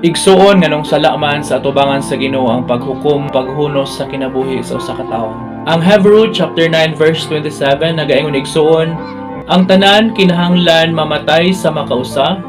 Igsuon nganong sala man sa atubangan sa Ginoo ang paghukom paghunos sa kinabuhi sa usa ka tawo. Ang Hebrew chapter 9 verse 27 nagaingon igsuon ang tanan kinahanglan mamatay sa makausa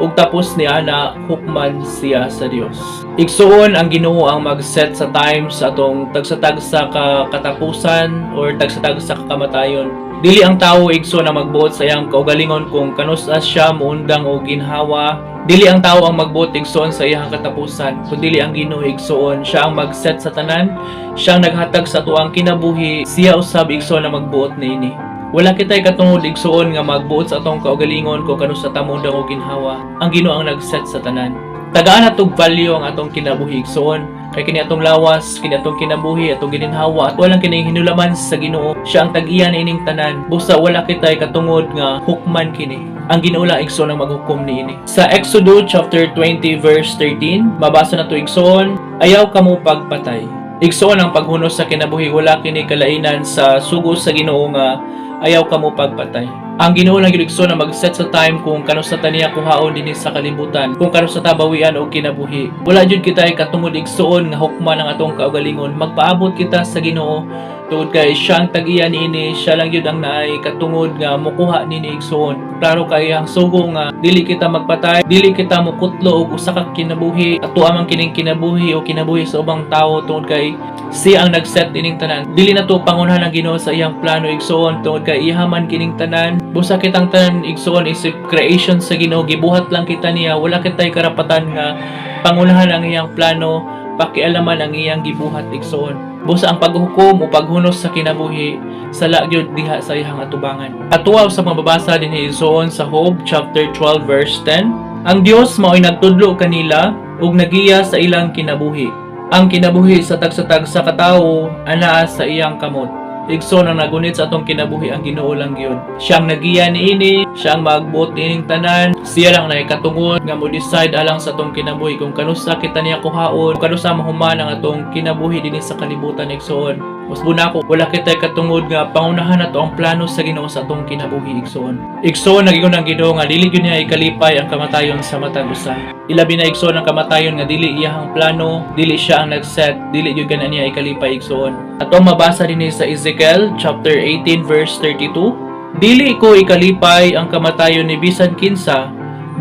ug tapos ni ana hukman siya sa Dios. Igsuon ang Ginoo ang mag-set sa time sa atong tagsatagsa ka katapusan or tagsatagsa ka kamatayon. Dili ang tawo igsoon ang magbuot sa iyang kaugalingon kung kanus-as siya muundang o ginhawa Dili ang tao ang magbuot igsoon sa iyang katapusan, kundi ang Ginoo igsoon. Siya ang mag-set sa tanan, siya ang naghatag sa tuang kinabuhi, siya usab igsoon na magbuot niini. Wala kitay katungod igsoon nga magbuot sa atong kaugalingon kung kano sa tamundang o ginhawa. Ang Ginoo ang nag-set sa tanan. Tagaan atong value ang atong kinabuhi igsoon. Kay kini atong lawas, kini atong kinabuhi, atong gininhawa at walang kini hinulaman sa Ginoo. Siya ang tag-iya ining tanan. Busa wala kitay katungod nga hukman kini ang ginuula igsoon ang maghukom niini. Sa Exodus chapter 20 verse 13, mabasa na to igsoon, ayaw kamo pagpatay. Igsoon ang paghunos sa kinabuhi wala kini kalainan sa sugo sa Ginoo nga ayaw kamo pagpatay. Ang Ginoo lang gyud igsoon na mag-set sa time kung kano sa taniya kuhaon dinhi sa kalibutan, kung kano sa tabawian o kinabuhi. Wala jud kita katungod igsoon nga hukman ang atong kaugalingon. Magpaabot kita sa Ginoo Tungod kay siya ang tag-iya niini, siya lang yun ang naay katungod nga mukuha nini igsoon. Klaro kay ang sugo nga dili kita magpatay, dili kita mukutlo og usa ka kinabuhi, ato amang kining kinabuhi o kinabuhi sa ubang tawo tungod kay siya ang nag-set ining tanan. Dili na to pangunahan ang Ginoo sa iyang plano igsoon tungod kay ihaman kining tanan. Busa kitang tanan igsoon is creation sa Ginoo, gibuhat lang kita niya, wala kitay karapatan nga pangunahan ang iyang plano pakialaman ang iyang gibuhat igsoon. Busa ang paghukom o paghunos sa kinabuhi sa lagyod diha sa iyang atubangan. Atuwa sa mababasa din igsoon sa Job chapter 12 verse 10. Ang Dios mao'y nagtudlo kanila ug nagiya sa ilang kinabuhi. Ang kinabuhi sa tagsatag sa katawo anaa sa iyang kamot. Igsoon ang nagunit sa atong kinabuhi ang Ginoo lang gyud. Siyang nagiya niini, siyang magbuot niining tanan, siya lang na ikatungod nga mo decide alang sa atong kinabuhi kung kanusa kita niya kuhaon, kung kanusa mahuman ang atong kinabuhi dinhi sa kalibutan igsoon. Mas bunako, wala kita katungod nga pangunahan nato ang plano sa Ginoo sa atong kinabuhi igsoon. Igsoon nagingon ang Ginoo nga dili niya ikalipay ang kamatayon sa matag usa. Ilabi na igsoon ang kamatayon nga dili iyahang plano, dili siya ang nag-set, dili gyud kana niya ikalipay igsoon. Atong mabasa dinhi sa Ezekiel chapter 18 verse 32. Dili ko ikalipay ang kamatayon ni bisan kinsa,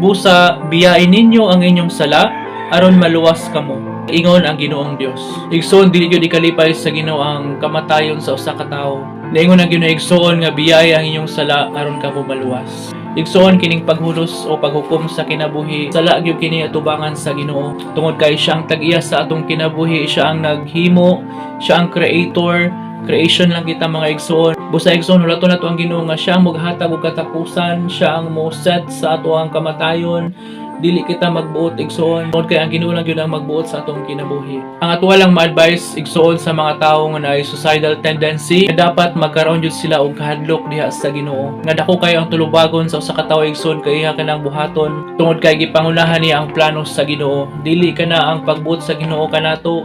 busa biyain ninyo ang inyong sala aron maluwas kamo. Ingon ang Ginoong Dios. Igsoon dili gyud ikalipay sa Ginoo ang kamatayon sa usa ka tawo. Naingon ang Ginoo igsoon nga biyay ang inyong sala aron kamo maluwas. Igsoon kining paghulos o paghukom sa kinabuhi sala gyud kini atubangan sa Ginoo. Tungod kay siyang tag-iya sa atong kinabuhi, siya ang naghimo, siya ang creator, creation lang kita mga igsoon. Busa igsoon wala to na to ang Ginoo nga siya ang maghatag og katapusan, siya ang mo set sa ato ang kamatayon dili kita magbuot igsoon tungod kay ang Ginoo lang gyud ang magbuot sa atong kinabuhi. Ang ato lang ma-advise igsoon sa mga tawo nga naay suicidal tendency nga dapat magkaroon jud sila og kahadlok diha sa Ginoo. Nga dako kayo ang tulubagon sa usa ka tawo igsoon kay iha kanang buhaton. Tungod kay gipangunahan niya ang plano sa Ginoo. Dili kana ang pagbuot sa Ginoo kanato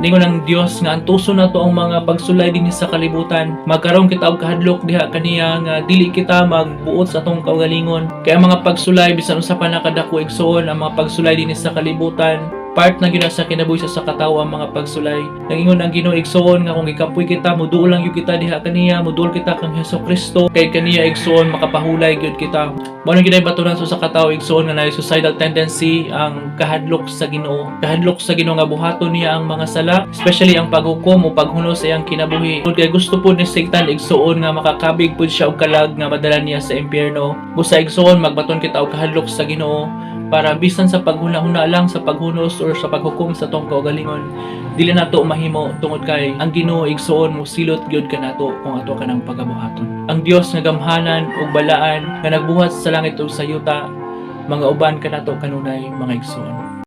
ningon ng Dios nga ang tuso nato ang mga pagsulay dinhi sa kalibutan. Magkaroon kita og kahadlok diha kaniya nga dili kita magbuot sa atong kaugalingon. Kay ang mga pagsulay bisan usa pa nakadako igsoon ang mga pagsulay dinhi sa kalibutan part na gyud sa kinabuhi sa katawo ang mga pagsulay. Nangingon ang Ginoo igsoon nga kung ikapoy kita muduol lang gyud kita diha kaniya, muduol kita kang Hesus Kristo kay kaniya igsoon makapahulay gyud kita. Mao gyud ay baturan sa katawo igsoon nga naay suicidal tendency ang kahadlok sa Ginoo. Kahadlok sa Ginoo nga buhaton niya ang mga sala, especially ang paghukom o paghunos sa iyang kinabuhi. Kung kay gusto po ni Satan igsoon nga makakabig pud siya og kalag nga madala niya sa impyerno. Busa igsoon magbaton kita og kahadlok sa Ginoo para bisan sa paghuna-huna lang sa paghunos or sa paghukom sa tong kaugalingon. Dili nato mahimo tungod kay ang Ginoo igsoon mo silot gyud kanato kung ato kanang pagabuhaton. Ang Dios nga gamhanan ug balaan nga nagbuhat sa langit ug sa yuta mga uban kanato kanunay mga igsoon